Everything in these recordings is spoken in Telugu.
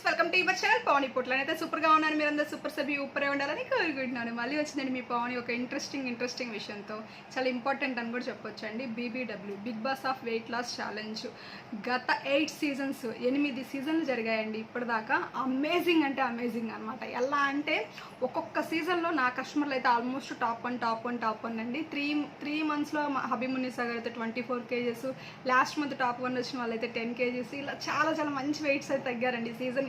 Friends welcome to your channel Pavan ఇప్పుడు అయితే సూపర్గా ఉన్నాను మీరందరూ సూపర్ సభ్యు ఊపరే ఉండాలని కోరుకుంటున్నాను. మళ్ళీ వచ్చిందండి మీ పవన్ ఒక ఇంట్రెస్టింగ్ ఇంట్రెస్టింగ్ విషయంతో. చాలా ఇంపార్టెంట్ అని కూడా చెప్పొచ్చు అండి BBW big boss of weight loss challenge గత ఎయిట్ సీజన్స్ ఎనిమిది సీజన్లు జరిగాయండి. ఇప్పటిదాకా అమేజింగ్ అంటే అమేజింగ్ అనమాట ఎలా అంటే ఒక్కొక్క సీజన్లో నా కస్టమర్లు అయితే almost top one top one top one అండి. త్రీ త్రీ మంత్స్లో హబీమునిసా గారు అయితే twenty four kgs. Last month top one వచ్చిన వాళ్ళు అయితే టెన్ కేజెస్. ఇలా చాలా చాలా మంచి వెయిట్స్ అయితే తగ్గారండి. సీజన్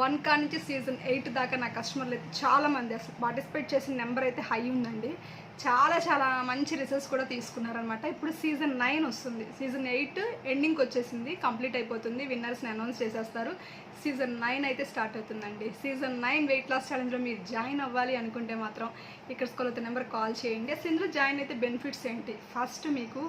వన్ కా నుంచి సీజన్ ఎయిట్ దాకా నా కస్టమర్లు అయితే చాలా మంది అసలు పార్టిసిపేట్ చేసిన నెంబర్ అయితే హై ఉందండి. చాలా చాలా మంచి రిజల్ట్స్ కూడా తీసుకున్నారనమాట ఇప్పుడు సీజన్ నైన్ వస్తుంది. సీజన్ ఎయిట్ ఎండింగ్కి వచ్చేసింది. కంప్లీట్ అయిపోతుంది. విన్నర్స్ని అనౌన్స్ చేసేస్తారు. సీజన్ నైన్ అయితే స్టార్ట్ అవుతుందండి. సీజన్ నైన్ వెయిట్ లాస్ ఛాలెంజ్లో మీరు జాయిన్ అవ్వాలి అనుకుంటే మాత్రం ఇక్కడ స్కూల్ నెంబర్ కాల్ చేయండి. అసలు ఇందులో జాయిన్ అయితే బెనిఫిట్స్ ఏంటి? ఫస్ట్ మీకు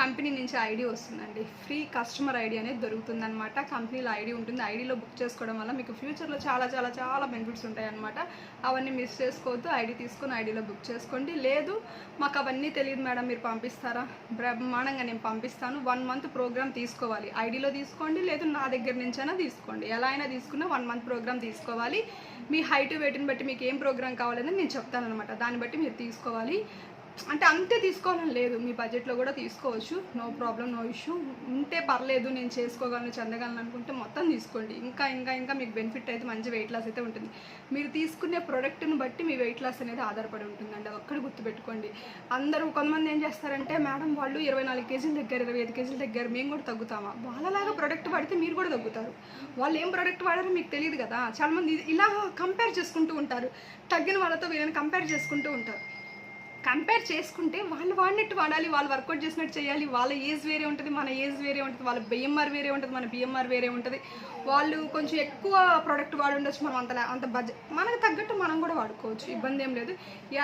కంపెనీ నుంచి ఐడి వస్తుందండి. ఫ్రీ కస్టమర్ ఐడి అనేది దొరుకుతుందనమాట కంపెనీలో ఐడి ఉంటుంది. ఐడిలో బుక్ చేసుకోవడం వల్ల మీకు ఫ్యూచర్లో చాలా చాలా చాలా బెనిఫిట్స్ ఉంటాయి అనమాట అవన్నీ మిస్ చేసుకోవద్దు. ఐడి తీసుకొని ఐడిలో బుక్ చేసుకోండి. లేదు మాకు అవన్నీ తెలియదు మేడం మీరు పంపిస్తారా? బ్రహ్మాండంగా నేను పంపిస్తాను. వన్ మంత్ ప్రోగ్రామ్ తీసుకోవాలి. ఐడిలో తీసుకోండి లేదు నా దగ్గర నుంచైనా తీసుకోండి. ఎలా అయినా తీసుకున్నా వన్ మంత్ ప్రోగ్రామ్ తీసుకోవాలి. మీ హైట్ వెయిట్ని బట్టి మీకు ఏం ప్రోగ్రామ్ కావాలని నేను చెప్తాను అనమాట దాన్ని బట్టి మీరు తీసుకోవాలి. అంటే అంతే తీసుకోవాలని లేదు. మీ బడ్జెట్లో కూడా తీసుకోవచ్చు. No problem no issue. ఉంటే పర్లేదు నేను చేసుకోగలను చెందగలను అనుకుంటే మొత్తం తీసుకోండి. ఇంకా ఇంకా ఇంకా మీకు బెనిఫిట్ అయితే మంచి వెయిట్ లాస్ అయితే ఉంటుంది. మీరు తీసుకునే ప్రోడక్ట్ని బట్టి మీ వెయిట్ లాస్ అనేది ఆధారపడి ఉంటుందండి. అది ఒక్కటి గుర్తుపెట్టుకోండి. అందరూ కొంతమంది ఏం చేస్తారంటే మేడం వాళ్ళు ఇరవై నాలుగు కేజీల దగ్గర ఇరవై ఐదు కేజీల దగ్గర మేము కూడా తగ్గుతామా? వాళ్ళలాగా ప్రోడక్ట్ వాడితే మీరు కూడా తగ్గుతారు. వాళ్ళు ఏం ప్రోడక్ట్ వాడారో మీకు తెలియదు కదా. చాలామంది ఇలా కంపేర్ చేసుకుంటూ ఉంటారు. తగ్గిన వాళ్ళతో వీళ్ళని కంపేర్ చేసుకుంటూ ఉంటారు. కంపేర్ చేసుకుంటే వాళ్ళు వాడినట్టు వాడాలి వాళ్ళు వర్కౌట్ చేసినట్టు చేయాలి వాళ్ళ ఏజ్ వేరే ఉంటుంది మన ఏజ్ వేరే ఉంటుంది వాళ్ళ బిఎంఆర్ వేరే ఉంటుంది మన బిఎంఆర్ వేరే ఉంటుంది. వాళ్ళు కొంచెం ఎక్కువ ప్రోడక్ట్ వాడి ఉండొచ్చు మనం అంత అంత బడ్జెట్ మనకు తగ్గట్టు మనం కూడా వాడుకోవచ్చు ఇబ్బంది ఏం లేదు.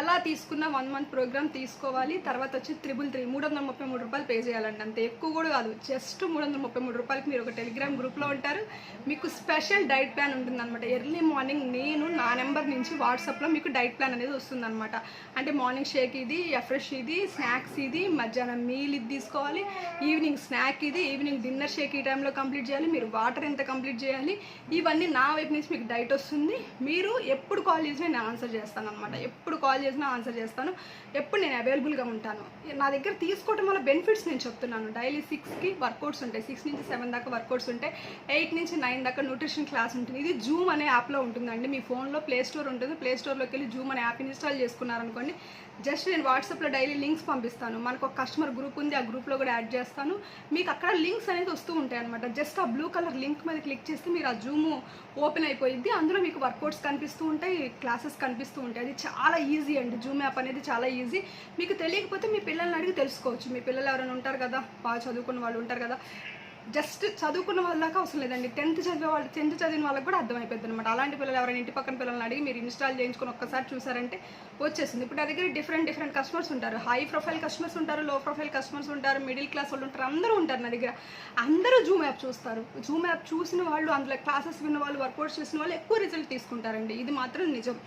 ఎలా తీసుకున్న వన్ మంత్ ప్రోగ్రామ్ తీసుకోవాలి తర్వాత వచ్చి త్రిబుల్ త్రీ మూడు వందల ముప్పై మూడు రూపాయలు పే చేయాలండి అంత. ఎక్కువ కూడా కాదు జస్ట్ మూడు వందల ముప్పై మూడు రూపాయలకి మీరు ఒక టెలిగ్రామ్ గ్రూప్లో ఉంటారు. మీకు స్పెషల్ డైట్ ప్లాన్ ఉంటుంది అనమాట ఎర్లీ మార్నింగ్ నేను నా నెంబర్ నుంచి వాట్సాప్లో మీకు డైట్ ప్లాన్ అనేది వస్తుంది అనమాట అంటే మార్నింగ్ షేక్ ఇది ఎఫ్రెష్ ఇది స్నాక్స్ ఇది మధ్యాహ్నం మీల్ ఇది తీసుకోవాలి. ఈవినింగ్ స్నాక్ ఇది ఈవినింగ్ డిన్నర్ షేక్ ఈ టైంలో కంప్లీట్ చేయాలి. మీరు వాటర్ ఎంత కంప్లీట్ చేయాలి ఇవన్నీ నా వైపు నుంచి మీకు డైట్ వస్తుంది. మీరు ఎప్పుడు కాల్ చేసినా నేను ఆన్సర్ చేస్తాను అనమాట ఎప్పుడు కాల్ చేసినా ఆన్సర్ చేస్తాను. ఎప్పుడు నేను అవైలబుల్గా ఉంటాను. నా దగ్గర తీసుకోవడం వల్ల బెనిఫిట్స్ నేను చెప్తున్నాను. డైలీ సిక్స్కి వర్కౌట్స్ ఉంటాయి. సిక్స్ నుంచి సెవెన్ దాకా వర్కౌట్స్ ఉంటాయి. ఎయిట్ నుంచి నైన్ దాకా న్యూట్రిషన్ క్లాస్ ఉంటుంది. ఇది జూమ్ అనే యాప్లో ఉంటుందండి. మీ ఫోన్లో ప్లే స్టోర్ ఉంటుంది. ప్లే స్టోర్లోకి వెళ్ళి జూమ్ అనే యాప్ ఇన్స్టాల్ చేసుకున్నారనుకోండి జస్ట్ నేను వాట్సాప్లో డైలీ లింక్స్ పంపిస్తాను. మనకు ఒక కస్టమర్ గ్రూప్ ఉంది ఆ గ్రూప్లో కూడా యాడ్ చేస్తాను. మీకు అక్కడ లింక్స్ అనేది వస్తూ ఉంటాయి అనమాట జస్ట్ ఆ బ్లూ కలర్ లింక్ మీద క్లిక్ చేస్తే మీరు ఆ జూమ్ ఓపెన్ అయిపోయింది అందులో మీకు వర్కౌట్స్ కనిపిస్తూ ఉంటాయి క్లాసెస్ కనిపిస్తూ ఉంటాయి. అది చాలా ఈజీ అండి. జూమ్ యాప్ అనేది చాలా ఈజీ. మీకు తెలియకపోతే మీ పిల్లల్ని అడిగి తెలుసుకోవచ్చు. మీ పిల్లలు ఎవరైనా ఉంటారు కదా? బాగా చదువుకున్న వాళ్ళు ఉంటారు కదా? జస్ట్ చదువుకున్న వాళ్ళకి అవసరం లేదండి. టెన్త్ చదివే వాళ్ళు టెన్త్ చదివిన వాళ్ళకి కూడా అర్థమైపోతుంది అనమాట అలాంటి పిల్లలు ఎవరైనా ఇంటి పక్కన పిల్లల్ని అడిగి మీరు ఇన్స్టాల్ చేయించుకొని ఒక్కసారి చూసారంటే వచ్చేసింది ఇప్పుడు నా దగ్గర డిఫరెంట్ డిఫరెంట్ కస్టమర్స్ ఉంటారు. హై ప్రొఫైల్ కస్టమర్స్ ఉంటారు లో ప్రొఫైల్ కస్టమర్స్ ఉంటారు మిడిల్ క్లాస్ వాళ్ళు ఉంటారు అందరూ ఉంటారు నా దగ్గర. అందరూ జూమ్ యాప్ చూస్తారు. జూమ్ యాప్ చూసిన వాళ్ళు అందులో క్లాసెస్ విన్న వాళ్ళు వర్కౌట్స్ చేసిన వాళ్ళు ఎక్కువ రిజల్ట్ తీసుకుంటారండి. ఇది మాత్రం నిజం.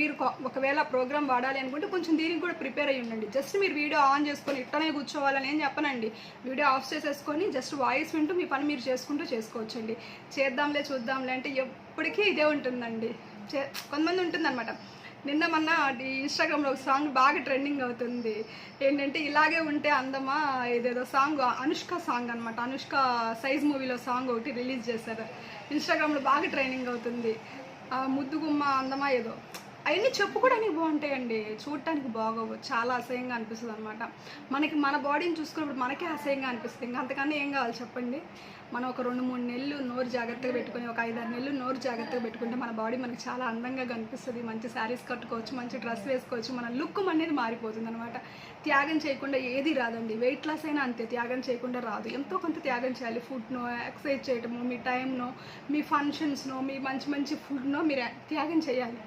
మీరు ఒకవేళ ప్రోగ్రామ్ వాడాలి అనుకుంటే కొంచెం దీనికి కూడా ప్రిపేర్ అయ్యి ఉండండి. జస్ట్ మీరు వీడియో ఆన్ చేసుకొని ఇట్టనే కూర్చోవాలని ఏం చెప్పనండి. వీడియో ఆఫ్ చేసేసుకొని జస్ట్ వాయిస్ విన్ మీ పని మీరు చేసుకుంటూ చేసుకోవచ్చండి. చేద్దాంలే చూద్దాంలే అంటే ఎప్పటికీ ఇదే ఉంటుందండి. చే కొంతమంది ఉంటుందన్నమాట. నిన్న మొన్న ఇన్స్టాగ్రామ్లో ఒక సాంగ్ బాగా ట్రెండింగ్ అవుతుంది. ఏంటంటే ఇలాగే ఉంటే అందమా ఏదేదో సాంగ్ అనుష్క సాంగ్ అనమాట అనుష్క సైజ్ మూవీలో సాంగ్ ఒకటి రిలీజ్ చేశారు. ఇన్స్టాగ్రామ్లో బాగా ట్రైనింగ్ అవుతుంది. ఆ ముద్దుగుమ్మ అందమా ఏదో. అవన్నీ చెప్పుకోవడానికి బాగుంటాయండి. చూడటానికి బాగోవు. చాలా అసహ్యంగా అనిపిస్తుంది అనమాట మనకి మన బాడీని చూసుకున్నప్పుడు మనకే అసహ్యంగా అనిపిస్తుంది. ఇంకా అంతకన్నా ఏం కావాలి చెప్పండి? మనం ఒక రెండు మూడు నెలలు నోరు జాగ్రత్తగా పెట్టుకొని ఒక ఐదారు నెలలు నోరు జాగ్రత్తగా పెట్టుకుంటే మన బాడీ మనకి చాలా అందంగా కనిపిస్తుంది. మంచి శారీస్ కట్టుకోవచ్చు మంచి డ్రెస్ వేసుకోవచ్చు. మన లుక్ అనేది మారిపోతుంది అనమాట త్యాగం చేయకుండా ఏది రాదండి. వెయిట్ లాస్ అయినా అంతే. త్యాగం చేయకుండా రాదు. ఎంతో కొంత త్యాగం చేయాలి. ఫుడ్ను ఎక్సర్సైజ్ చేయటము మీ టైంను మీ ఫంక్షన్స్నో మీ మంచి మంచి ఫుడ్నో మీరు త్యాగం చేయాలి.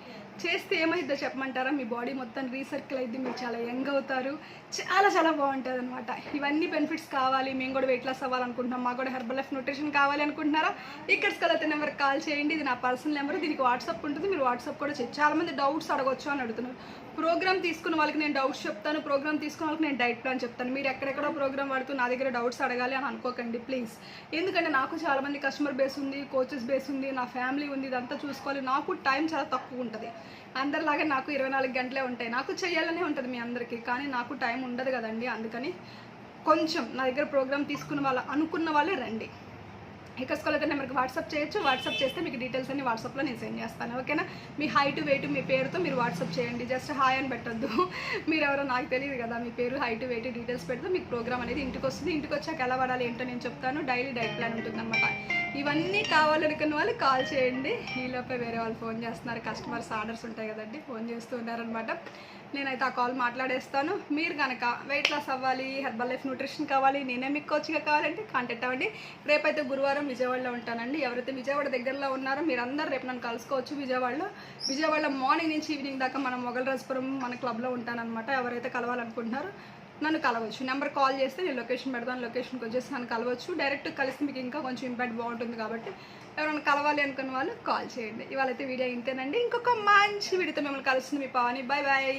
చేస్తే ఏమైద్దో చెప్పమంటారా? మీ బాడీ మొత్తం రీసర్కిల్ అయింది మీరు చాలా యంగ్ అవుతారు. చాలా చాలా బాగుంటుంది అనమాట ఇవన్నీ బెనిఫిట్స్ కావాలి మేము కూడా వెయిట్ లాస్ అవ్వాలనుకుంటున్నాం మాకు కూడా హెర్బల్ లైఫ్ న్యూట్రిషన్ కావాలి అనుకుంటున్నారా? ఇక్కడ స్కలత నెంబర్ కాల్ చేయండి ఇది నా పర్సనల్ నెంబర్ దీనికి వాట్సాప్ ఉంటుంది మీరు వాట్సాప్ కూడా చాలామంది చాలా మంది డౌట్స్ అడగొచ్చు అని అడుగుతున్నారు. ప్రోగ్రామ్ తీసుకున్న వాళ్ళకి నేను డౌట్స్ చెప్తాను ప్రోగ్రామ్ తీసుకున్న వాళ్ళకి నేను డైట్ ప్లాన్ చెప్తాను. మీరు ఎక్కడెక్కడో ప్రోగ్రామ్ వాడుతూ నా దగ్గర డౌట్స్ అడగాలి అని అనుకోకండి ప్లీజ్ ఎందుకంటే నాకు చాలా మంది కస్టమర్ బేస్ ఉంది కోచెస్ బేస్ ఉంది నా ఫ్యామిలీ ఉంది ఇదంతా చూసుకోవాలి. నాకు టైం చాలా తక్కువ ఉంటుంది. అందరిలాగా నాకు ఇరవై నాలుగు గంటలే ఉంటాయి. నాకు చేయాలనే ఉంటుంది మీ అందరికీ కానీ నాకు టైం ఉండదు కదండి. అందుకని కొంచెం నా దగ్గర ప్రోగ్రామ్ తీసుకున్న వాళ్ళ అనుకున్న వాళ్ళే రండి. ఇక స్కూల్ అయితే నెంబర్కి వాట్సాప్ చేయొచ్చు. వాట్సాప్ చేస్తే మీకు డీటెయిల్స్ అన్ని వాట్సాప్లో నేను సెండ్ చేస్తాను. ఓకేనా? మీ హైట్ వెయిట్ మీ పేరుతో మీరు వాట్సాప్ చేయండి. జస్ట్ హాయ్ అని పెట్టొద్దు. మీరు ఎవరో నాకు తెలియదు కదా మీ పేరు హైట్ వెయిట్ డీటెయిల్స్ పెడితే మీకు ప్రోగ్రామ్ అనేది ఇంటికి వస్తుంది ఇంటికి వచ్చాక ఎలా పడాలి ఏంటో నేను చెప్తాను. డైలీ డైట్ ప్లాన్ ఉంటుందన్నమాట. ఇవన్నీ కావాలనుకున్న వాళ్ళు కాల్ చేయండి. ఈలోపే వేరే వాళ్ళు ఫోన్ చేస్తున్నారు. కస్టమర్స్ ఆర్డర్స్ ఉంటాయి కదండి ఫోన్ చేస్తూ ఉన్నారనమాట నేనైతే ఆ కాల్ మాట్లాడేస్తాను. మీరు కనుక వెయిట్ లాస్ అవ్వాలి హెర్బల్ లైఫ్ న్యూట్రిషన్ కావాలి నేనే మీకు కోచ్గా కావాలంటే కాంటాక్ట్ అవ్వండి. రేపైతే గురువారం విజయవాడలో ఉంటానండి. ఎవరైతే విజయవాడ దగ్గరలో ఉన్నారో మీరందరూ రేపు నన్ను కలుసుకోవచ్చు విజయవాడలో. విజయవాడలో మార్నింగ్ నుంచి ఈవినింగ్ దాకా మనం మొగల్ రాజపురం మన క్లబ్లో ఉంటానన్నమాట. ఎవరైతే కలవాలనుకుంటున్నారో నన్ను కలవచ్చు. నెంబర్ కాల్ చేస్తే నేను లొకేషన్ పెడతాను లొకేషన్కి వచ్చేసి నన్ను కలవచ్చు. డైరెక్ట్ కలిసి మీకు ఇంకా కొంచెం ఇంపాక్ట్ బాగుంటుంది కాబట్టి ఎవరైనా కలవాలి అనుకున్న వాళ్ళు కాల్ చేయండి. ఇవాళ అయితే వీడియో ఇంతేనండి. ఇంకొక మంచి వీడియోతో మిమ్మల్ని కలుస్తుంది మీ పావని. Bye bye